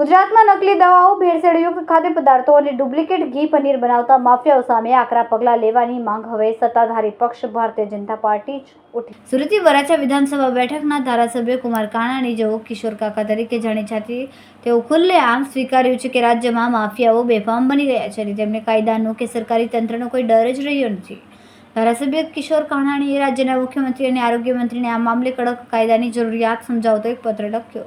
ગુજરાતમાં નકલી દવાઓ ભેળસેળયુક્ત ખાદ્ય પદાર્થો અને ડુપ્લિકેટ ઘી, પનીર બનાવતા માફિયાઓ સામે આકરા પગલાં લેવાની માંગ હવે સત્તાધારી પક્ષ, ભારતીય જનતા પાર્ટી જ ઉઠી. સુરતી વરાછા વિધાનસભા બેઠકના ધારાસભ્ય કુમાર કાનાણી જેઓ કિશોર કાકા તરીકે જાણી છાતી તેઓ ખુલ્લેઆમ સ્વીકાર્યું છે કે રાજ્યમાં માફિયાઓ બેફામ બની રહ્યા છે અને તેમને કાયદાનો કે સરકારી તંત્રનો કોઈ ડર જ રહ્યો નથી. ધારાસભ્ય કિશોર કાનાણીએ રાજ્યના મુખ્યમંત્રી અને આરોગ્ય મંત્રીને આ મામલે કડક કાયદાની જરૂરિયાત સમજાવતો એક પત્ર લખ્યો.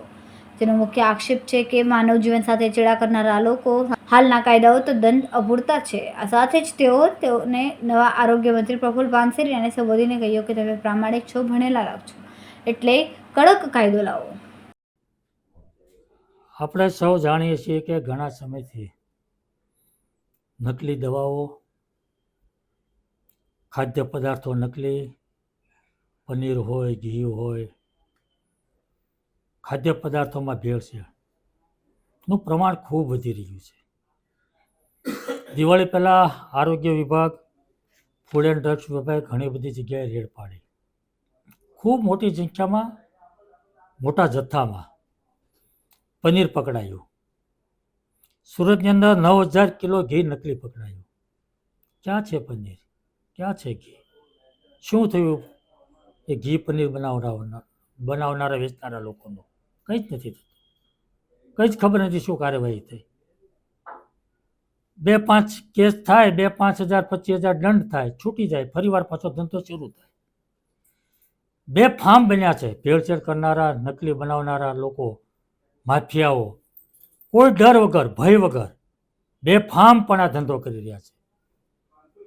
જેનો મુખ્ય આક્ષેપ છે કે માનવ જીવન સાથે ચેડા કરનારા લોકો હાલના કાયદાઓ તો દંડ અપૂરતા છે. આ સાથે જ તેઓ તેઓને નવા આરોગ્ય મંત્રી પ્રફુલ પાનસેરીયાને સંબોધીને કહ્યું કે તમે પ્રામાણિક છો, ભણેલા લાગ છો એટલે કડક કાયદો લાવો. આપણે સૌ જાણીએ છીએ કે ઘણા સમયથી નકલી દવાઓ ખાદ્ય પદાર્થો નકલી, પનીર હોય, ઘી હોય ખાદ્ય પદાર્થોમાં ભેળસેળનું પ્રમાણ ખૂબ વધી રહ્યું છે. દિવાળી પહેલાં આરોગ્ય વિભાગ ફૂડ એન્ડ ડ્રગ્સ વિભાગે ઘણી બધી જગ્યાએ રેડ પાડી. ખૂબ મોટી સંખ્યામાં, મોટા જથ્થામાં પનીર પકડાયું. સુરતની અંદર નવ હજાર કિલો ઘી નકલી પકડાયું. ક્યાં છે પનીર? ક્યાં છે ઘી? શું થયું એ ઘી પનીર બનાવનારા બનાવનારા, વેચનારા લોકોનું? કંઈ જ નથી થતું. કંઈ જ ખબર નથી શું કાર્યવાહી થઈ. બે પાંચ કેસ થાય, બે પાંચ હજાર, પચીસ હજાર દંડ થાય, છૂટી જાય, ફરીવાર પાછો ધંધો શરૂ થાય. બે ફાર્મ બન્યા છે, ભેળસેળ કરનારા, નકલી બનાવનારા લોકો, માફિયાઓ. કોઈ ડર વગર, ભય વગર બે ફાર્મ પણ આ ધંધો કરી રહ્યા છે.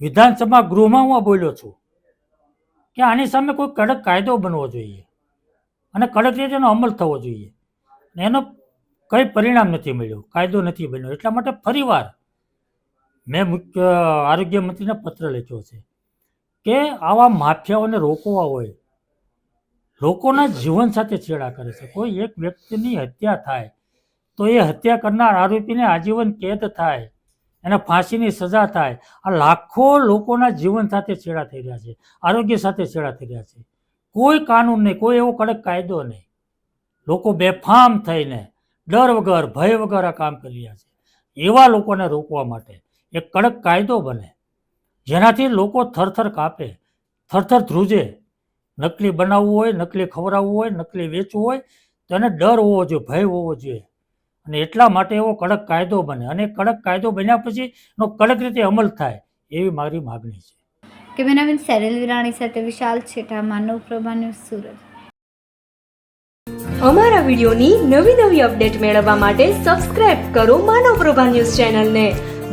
વિધાનસભા ગૃહમાં હું બોલ્યો છું કે આની સામે કોઈ કડક કાયદો બનવો જોઈએ અને કડક રીતે એનો અમલ થવો જોઈએ. ને એનો કંઈ પરિણામ નથી મળ્યું, કાયદો નથી બન્યો. એટલા માટે ફરીવાર મેં મુખ્ય આરોગ્ય મંત્રીને પત્ર લખ્યો છે કે આવા માફિયાઓને રોકવા હોય, લોકોના જીવન સાથે છેડા કરે છે. કોઈ એક વ્યક્તિની હત્યા થાય, તો એ હત્યા કરનાર આરોપીને આજીવન કેદ થાય એને ફાંસીની સજા થાય. આ લાખો લોકોના જીવન સાથે છેડા થઈ રહ્યા છે. આરોગ્ય સાથે છેડા થઈ રહ્યા છે. કોઈ કાનૂન નહીં, કોઈ એવો કડક કાયદો નહીં. લોકો બેફામ થઈને ડર વગર, ભય વગર આ કામ કરી રહ્યા છે. એવા લોકોને રોકવા માટે એક કડક કાયદો બને, જેનાથી લોકો થરથર કાપે, થરથર ધ્રુજે. નકલી બનાવવું હોય, નકલી ખવડાવવું હોય, નકલી વેચવું હોય, તો એને ડર હોવો જોઈએ, ભય હોવો જોઈએ. અને એટલા માટે એવો કડક કાયદો બને. અને કડક કાયદો બન્યા પછી એનો કડક રીતે અમલ થાય એવી મારી માગણી છે. કેમેરામેન સેરેલ વિરાણી સાથે વિશાલ છેઠા માનવ પ્રભા ન્યૂઝ સુરત. અમારા વિડીયોની નવી નવી અપડેટ મેળવવા માટે સબસ્ક્રાઇબ કરો માનવ પ્રભા ન્યૂઝ ચેનલને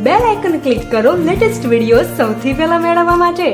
બેલ આઇકન ક્લિક કરો લેટેસ્ટ વીડિયો સૌથી પહેલા મેળવવા માટે.